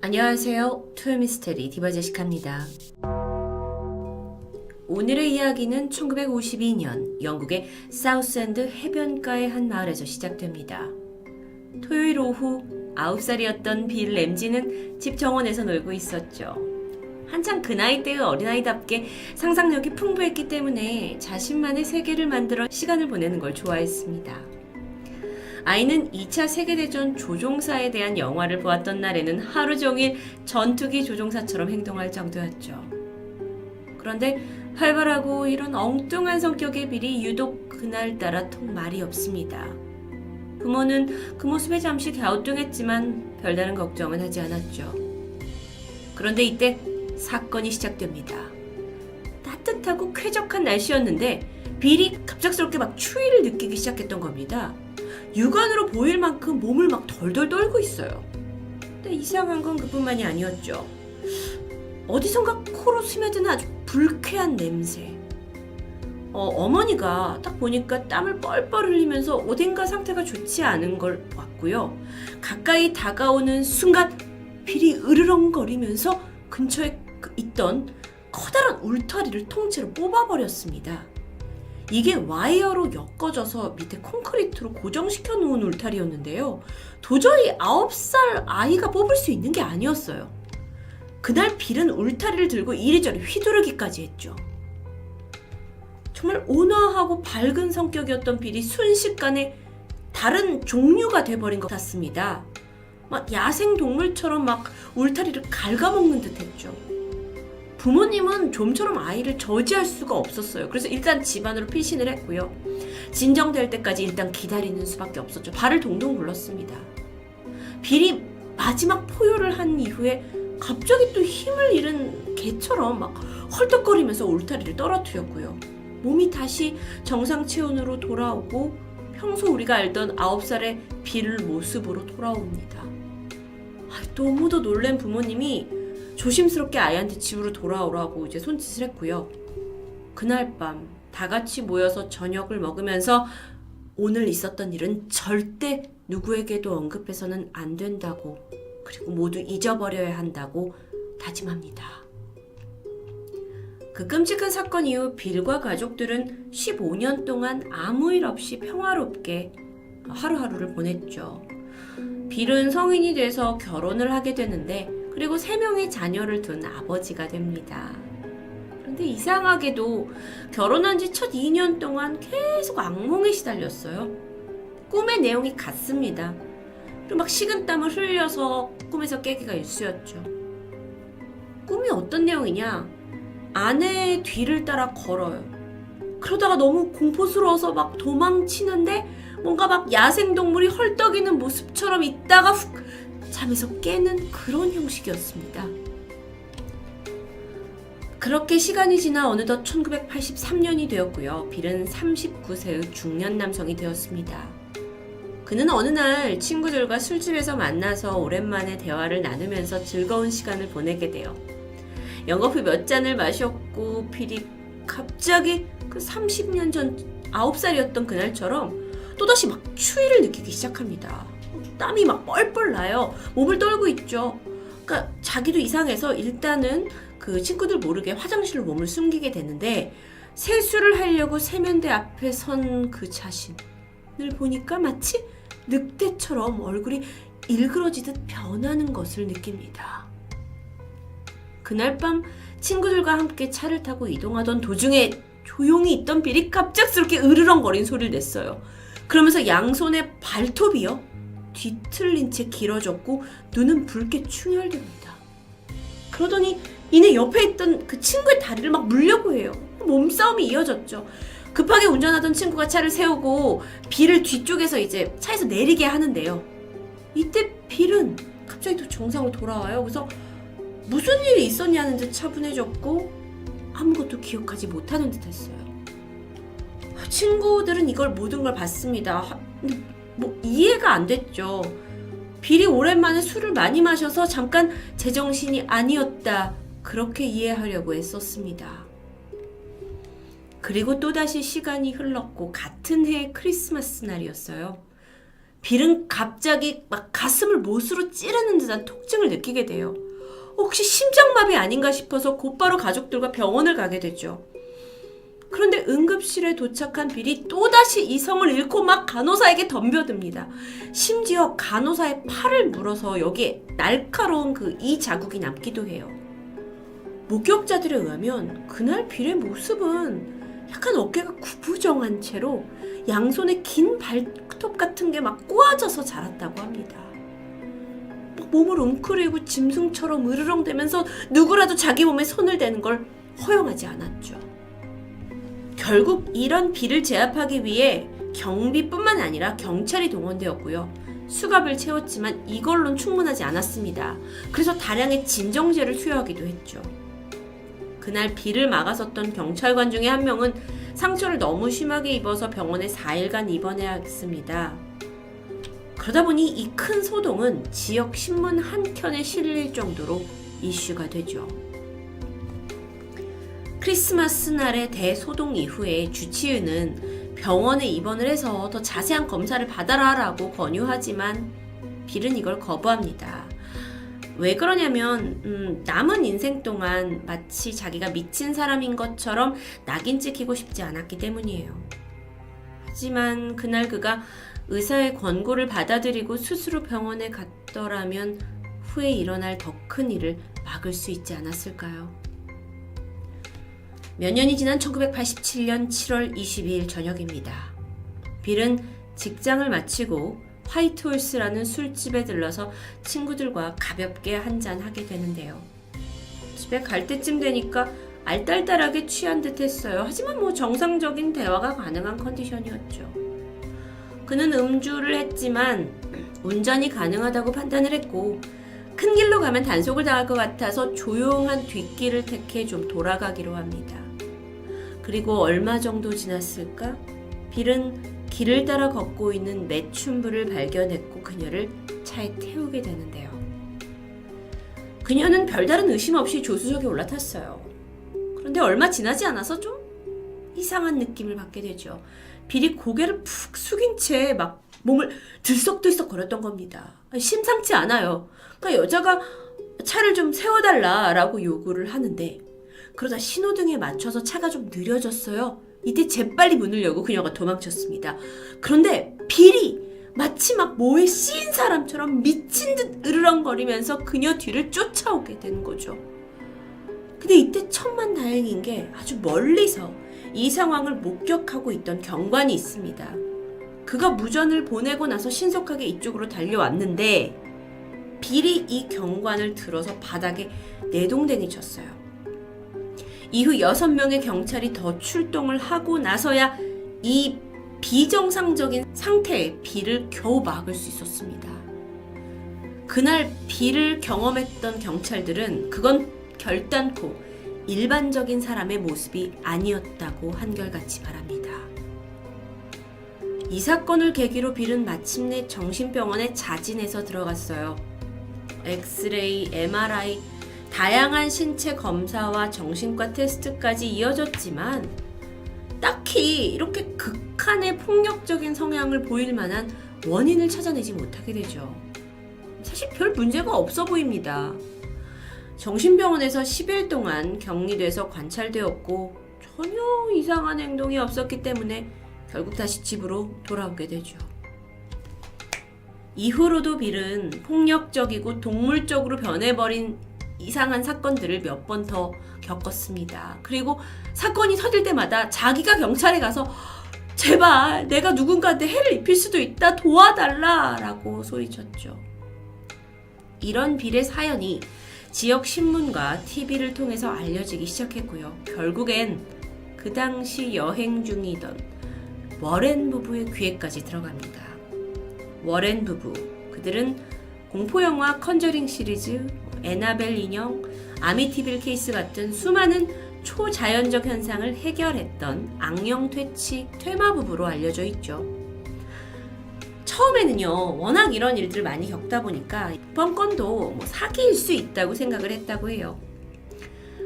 안녕하세요. 토요미스테리 디바제시카입니다. 오늘의 이야기는 1952년 영국의 사우스엔드 해변가의 한 마을에서 시작됩니다. 토요일 오후 9살이었던 빌 램지는 집 정원에서 놀고 있었죠. 한창 그 나이 때의 어린아이답게 상상력이 풍부했기 때문에 자신만의 세계를 만들어 시간을 보내는 걸 좋아했습니다. 아이는 2차 세계대전 조종사에 대한 영화를 보았던 날에는 하루 종일 전투기 조종사처럼 행동할 정도였죠. 그런데 활발하고 이런 엉뚱한 성격의 빌이 유독 그날따라 통 말이 없습니다. 부모는 그 모습에 잠시 갸우뚱했지만 별다른 걱정은 하지 않았죠. 그런데 이때 사건이 시작됩니다. 따뜻하고 쾌적한 날씨였는데 빌이 갑작스럽게 막 추위를 느끼기 시작했던 겁니다. 육안으로 보일 만큼 몸을 막 덜덜 떨고 있어요. 근데 이상한 건 그뿐만이 아니었죠. 어디선가 코로 스며드는 아주 불쾌한 냄새. 어, 어머니가 딱 보니까 땀을 뻘뻘 흘리면서 어딘가 상태가 좋지 않은 걸 봤고요. 가까이 다가오는 순간 빌이 으르렁거리면서 근처에 그 있던 커다란 울타리를 통째로 뽑아버렸습니다. 이게 와이어로 엮어져서 밑에 콘크리트로 고정시켜 놓은 울타리였는데요. 도저히 9살 아이가 뽑을 수 있는 게 아니었어요. 그날 빌은 울타리를 들고 이리저리 휘두르기까지 했죠. 정말 온화하고 밝은 성격이었던 빌이 순식간에 다른 종류가 돼버린 것 같습니다. 막 야생 동물처럼 막 울타리를 갉아먹는 듯 했죠. 부모님은 좀처럼 아이를 저지할 수가 없었어요. 그래서 일단 집안으로 피신을 했고요. 진정될 때까지 일단 기다리는 수밖에 없었죠. 발을 동동 굴렀습니다. 빌이 마지막 포효를 한 이후에 갑자기 또 힘을 잃은 개처럼 막 헐떡거리면서 울타리를 떨어뜨렸고요. 몸이 다시 정상 체온으로 돌아오고 평소 우리가 알던 9살의 빌 모습으로 돌아옵니다. 아, 너무도 놀란 부모님이 조심스럽게 아이한테 집으로 돌아오라고 이제 손짓을 했고요. 그날 밤 다 같이 모여서 저녁을 먹으면서 오늘 있었던 일은 절대 누구에게도 언급해서는 안 된다고 그리고 모두 잊어버려야 한다고 다짐합니다. 그 끔찍한 사건 이후 빌과 가족들은 15년 동안 아무 일 없이 평화롭게 하루하루를 보냈죠. 빌은 성인이 돼서 결혼을 하게 되는데 그리고 세 명의 자녀를 둔 아버지가 됩니다. 그런데 이상하게도 결혼한 지 첫 2년 동안 계속 악몽에 시달렸어요. 꿈의 내용이 같습니다. 그리고 막 식은땀을 흘려서 꿈에서 깨기가 일쑤였죠. 꿈이 어떤 내용이냐? 아내의 뒤를 따라 걸어요. 그러다가 너무 공포스러워서 막 도망치는데 뭔가 막 야생동물이 헐떡이는 모습처럼 있다가 훅 잠에서 깨는 그런 형식이었습니다. 그렇게 시간이 지나 어느덧 1983년이 되었고요. 빌은 39세의 중년 남성이 되었습니다. 그는 어느 날 친구들과 술집에서 만나서 오랜만에 대화를 나누면서 즐거운 시간을 보내게 돼요. 영거프 몇 잔을 마셨고 빌이 갑자기 그 30년 전 9살이었던 그날처럼 또다시 막 추위를 느끼기 시작합니다. 땀이 막 뻘뻘 나요. 몸을 떨고 있죠. 그러니까 자기도 이상해서 일단은 그 친구들 모르게 화장실로 몸을 숨기게 되는데 세수를 하려고 세면대 앞에 선 그 자신을 보니까 마치 늑대처럼 얼굴이 일그러지듯 변하는 것을 느낍니다. 그날 밤 친구들과 함께 차를 타고 이동하던 도중에 조용히 있던 빌이 갑작스럽게 으르렁거린 소리를 냈어요. 그러면서 양손에 발톱이요. 뒤틀린 채 길어졌고 눈은 붉게 충혈됩니다. 그러더니 이내 옆에 있던 그 친구의 다리를 막 물려고 해요. 몸싸움이 이어졌죠. 급하게 운전하던 친구가 차를 세우고 빌을 뒤쪽에서 이제 차에서 내리게 하는데요. 이때 빌은 갑자기 또 정상으로 돌아와요. 그래서 무슨 일이 있었냐는 듯 차분해졌고 아무것도 기억하지 못하는 듯 했어요. 친구들은 이걸 모든 걸 봤습니다. 뭐 이해가 안 됐죠. 빌이 오랜만에 술을 많이 마셔서 잠깐 제정신이 아니었다. 그렇게 이해하려고 애썼습니다. 그리고 또다시 시간이 흘렀고 같은 해 크리스마스 날이었어요. 빌은 갑자기 막 가슴을 못으로 찌르는 듯한 통증을 느끼게 돼요. 혹시 심장마비 아닌가 싶어서 곧바로 가족들과 병원을 가게 되죠. 그런데 응급실에 도착한 빌이 또다시 이성을 잃고 막 간호사에게 덤벼듭니다. 심지어 간호사의 팔을 물어서 여기에 날카로운 그 이 자국이 남기도 해요. 목격자들에 의하면 그날 빌의 모습은 약간 어깨가 구부정한 채로 양손에 긴 발톱 같은 게 막 꼬아져서 자랐다고 합니다. 막 몸을 웅크리고 짐승처럼 으르렁대면서 누구라도 자기 몸에 손을 대는 걸 허용하지 않았죠. 결국 이런 비를 제압하기 위해 경비뿐만 아니라 경찰이 동원되었고요. 수갑을 채웠지만 이걸론 충분하지 않았습니다. 그래서 다량의 진정제를 투여하기도 했죠. 그날 비를 막아섰던 경찰관 중에 한 명은 상처를 너무 심하게 입어서 병원에 4일간 입원해야 했습니다. 그러다 보니 이 큰 소동은 지역 신문 한 켠에 실릴 정도로 이슈가 되죠. 크리스마스 날의 대소동 이후에 주치의는 병원에 입원을 해서 더 자세한 검사를 받아라 라고 권유하지만 빌은 이걸 거부합니다. 왜 그러냐면 음, 남은 인생 동안 마치 자기가 미친 사람인 것처럼 낙인 찍히고 싶지 않았기 때문이에요. 하지만 그날 그가 의사의 권고를 받아들이고 스스로 병원에 갔더라면 후에 일어날 더 큰 일을 막을 수 있지 않았을까요? 몇 년이 지난 1987년 7월 22일 저녁입니다. 빌은 직장을 마치고 화이트홀스라는 술집에 들러서 친구들과 가볍게 한잔 하게 되는데요. 집에 갈 때쯤 되니까 알딸딸하게 취한 듯 했어요. 하지만 뭐 정상적인 대화가 가능한 컨디션이었죠. 그는 음주를 했지만 운전이 가능하다고 판단을 했고 큰 길로 가면 단속을 당할 것 같아서 조용한 뒷길을 택해 좀 돌아가기로 합니다. 그리고 얼마 정도 지났을까? 빌은 길을 따라 걷고 있는 매춘부를 발견했고 그녀를 차에 태우게 되는데요. 그녀는 별다른 의심 없이 조수석에 올라탔어요. 그런데 얼마 지나지 않아서 좀 이상한 느낌을 받게 되죠. 빌이 고개를 푹 숙인 채 막 몸을 들썩들썩 거렸던 겁니다. 심상치 않아요. 그러니까 여자가 차를 좀 세워달라라고 요구를 하는데 그러다 신호등에 맞춰서 차가 좀 느려졌어요. 이때 재빨리 문을 열고 그녀가 도망쳤습니다. 그런데 빌이 마치 막 뭐에 씌인 사람처럼 미친 듯 으르렁거리면서 그녀 뒤를 쫓아오게 되는 거죠. 근데 이때 천만 다행인 게 아주 멀리서 이 상황을 목격하고 있던 경관이 있습니다. 그가 무전을 보내고 나서 신속하게 이쪽으로 달려왔는데 빌이 이 경관을 들어서 바닥에 내동댕이 쳤어요. 이후 여섯 명의 경찰이 더 출동을 하고 나서야 이 비정상적인 상태의 비를 겨우 막을 수 있었습니다. 그날 비를 경험했던 경찰들은 그건 결단코 일반적인 사람의 모습이 아니었다고 한결같이 말합니다. 이 사건을 계기로 빌은 마침내 정신병원에 자진해서 들어갔어요. 엑스레이, MRI, 다양한 신체 검사와 정신과 테스트까지 이어졌지만 딱히 이렇게 극한의 폭력적인 성향을 보일 만한 원인을 찾아내지 못하게 되죠. 사실 별 문제가 없어 보입니다. 정신병원에서 10일 동안 격리돼서 관찰되었고 전혀 이상한 행동이 없었기 때문에 결국 다시 집으로 돌아오게 되죠. 이후로도 빌은 폭력적이고 동물적으로 변해버린 이상한 사건들을 몇 번 더 겪었습니다. 그리고 사건이 터질 때마다 자기가 경찰에 가서 제발 내가 누군가한테 해를 입힐 수도 있다 도와달라 라고 소리쳤죠. 이런 빌의 사연이 지역 신문과 TV를 통해서 알려지기 시작했고요. 결국엔 그 당시 여행 중이던 워렌 부부의 귀에까지 들어갑니다. 워렌 부부 그들은 공포영화 컨저링 시리즈, 에나벨 인형, 아미티빌 케이스 같은 수많은 초자연적 현상을 해결했던 악령 퇴치 퇴마 부부로 알려져 있죠. 처음에는요, 워낙 이런 일들을 많이 겪다 보니까 이번 건도 뭐 사기일 수 있다고 생각을 했다고 해요.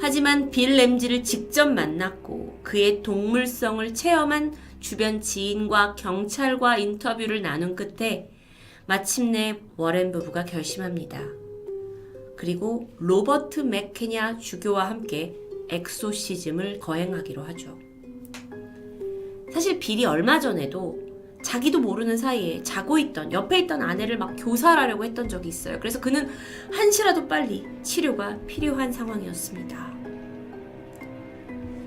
하지만 빌 램지를 직접 만났고 그의 동물성을 체험한 주변 지인과 경찰과 인터뷰를 나눈 끝에 마침내 워렌 부부가 결심합니다. 그리고 로버트 맥케냐 주교와 함께 엑소시즘을 거행하기로 하죠. 사실 빌이 얼마 전에도 자기도 모르는 사이에 자고 있던 옆에 있던 아내를 막 교살하려고 했던 적이 있어요. 그래서 그는 한시라도 빨리 치료가 필요한 상황이었습니다.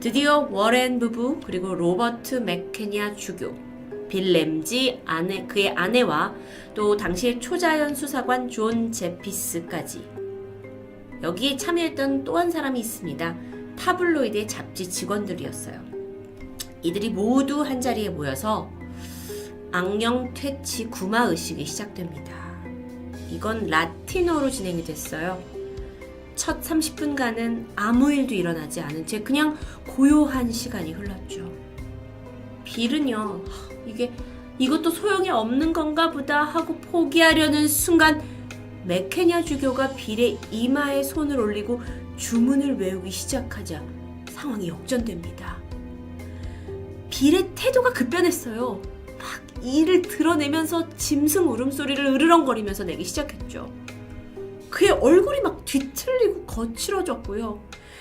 드디어 워렌 부부 그리고 로버트 맥케냐 주교 빌 램지 아내 그의 아내와 또 당시의 초자연 수사관 존 제피스까지 여기에 참여했던 또 한 사람이 있습니다. 타블로이드의 잡지 직원들이었어요. 이들이 모두 한 자리에 모여서 악령 퇴치 구마 의식이 시작됩니다. 이건 라틴어로 진행이 됐어요. 첫 30분간은 아무 일도 일어나지 않은 채 그냥 고요한 시간이 흘렀죠. 빌은요, 하, 이게 이것도 소용이 없는 건가 보다 하고 포기하려는 순간 메케냐 주교가 빌의 이마에 손을 올리고 주문을 외우기 시작하자 상황이 역전됩니다. 빌의 태도가 급변했어요. 막 이를 드러내면서 짐승 울음소리를 으르렁거리면서 내기 시작했죠. 그의 얼굴이 막 뒤틀리고 거칠어졌고요.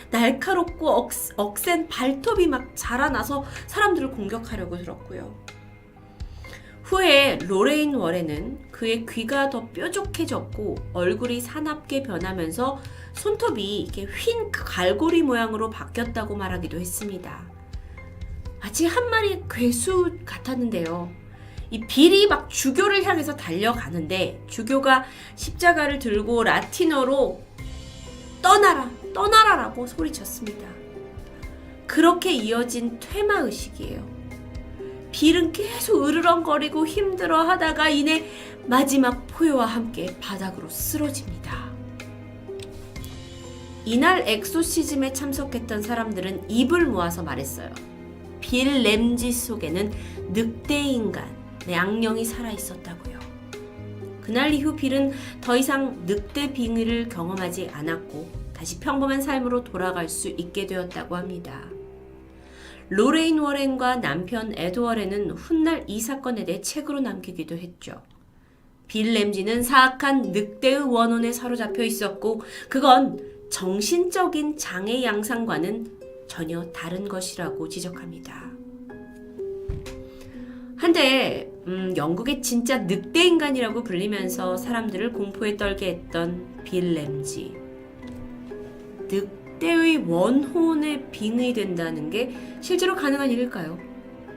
날카롭고 억, 억센 발톱이 막 자라나서 사람들을 공격하려고 들었고요. 후에 로레인 월에는 그의 귀가 더 뾰족해졌고 얼굴이 사납게 변하면서 손톱이 이렇게 휜 갈고리 모양으로 바뀌었다고 말하기도 했습니다. 마치 한 마리 괴수 같았는데요. 이 빌이 막 주교를 향해서 달려가는데 주교가 십자가를 들고 라틴어로 떠나라, 떠나라라고 소리쳤습니다. 그렇게 이어진 퇴마 의식이에요. 빌은 계속 으르렁거리고 힘들어 하다가 이내 마지막 포효와 함께 바닥으로 쓰러집니다. 이날 엑소시즘에 참석했던 사람들은 입을 모아서 말했어요. 빌 램지 속에는 늑대 인간의 악령이 살아 있었다고요. 그날 이후 빌은 더 이상 늑대 빙의를 경험하지 않았고 다시 평범한 삶으로 돌아갈 수 있게 되었다고 합니다. 로레인 워렌과 남편 에드 워렌은 훗날 이 사건에 대해 책으로 남기기도 했죠. 빌 램지는 사악한 늑대의 원혼에 사로잡혀 있었고 그건 정신적인 장애 양상과는 전혀 다른 것이라고 지적합니다. 한데 음, 영국의 진짜 늑대 인간이라고 불리면서 사람들을 공포에 떨게 했던 빌 램지. 늑 대의 원혼에 빙의된다는 게 실제로 가능한 일일까요?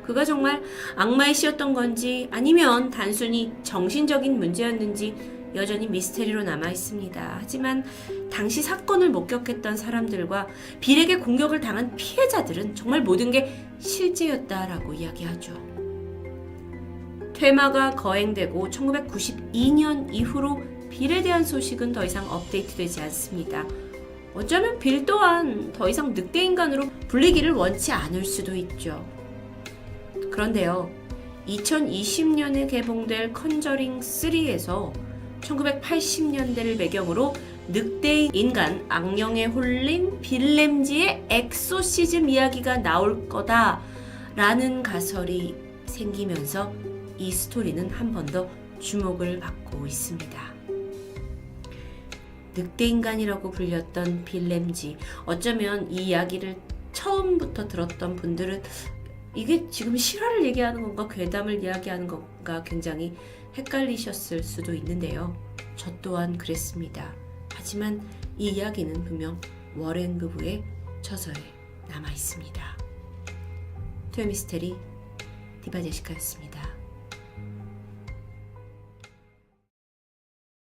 그가 정말 악마의 씨였던 건지 아니면 단순히 정신적인 문제였는지 여전히 미스테리로 남아 있습니다. 하지만 당시 사건을 목격했던 사람들과 빌에게 공격을 당한 피해자들은 정말 모든 게 실제였다라고 이야기하죠. 퇴마가 거행되고 1992년 이후로 빌에 대한 소식은 더 이상 업데이트되지 않습니다. 어쩌면 빌 또한 더 이상 늑대 인간으로 불리기를 원치 않을 수도 있죠. 그런데요, 2020년에 개봉될 컨저링 3에서 1980년대를 배경으로 늑대 인간 악령에 홀린 빌렘지의 엑소시즘 이야기가 나올 거다라는 가설이 생기면서 이 스토리는 한 번 더 주목을 받고 있습니다. 늑대 인간이라고 불렸던 빌렘지 어쩌면 이 이야기를 처음부터 들었던 분들은 이게 지금 실화를 얘기하는 건가 괴담을 이야기하는 건가 굉장히 헷갈리셨을 수도 있는데요. 저 또한 그랬습니다. 하지만 이 이야기는 분명 워렌 부부의 저서에 남아 있습니다. 토요미스테리 디바제시카였습니다.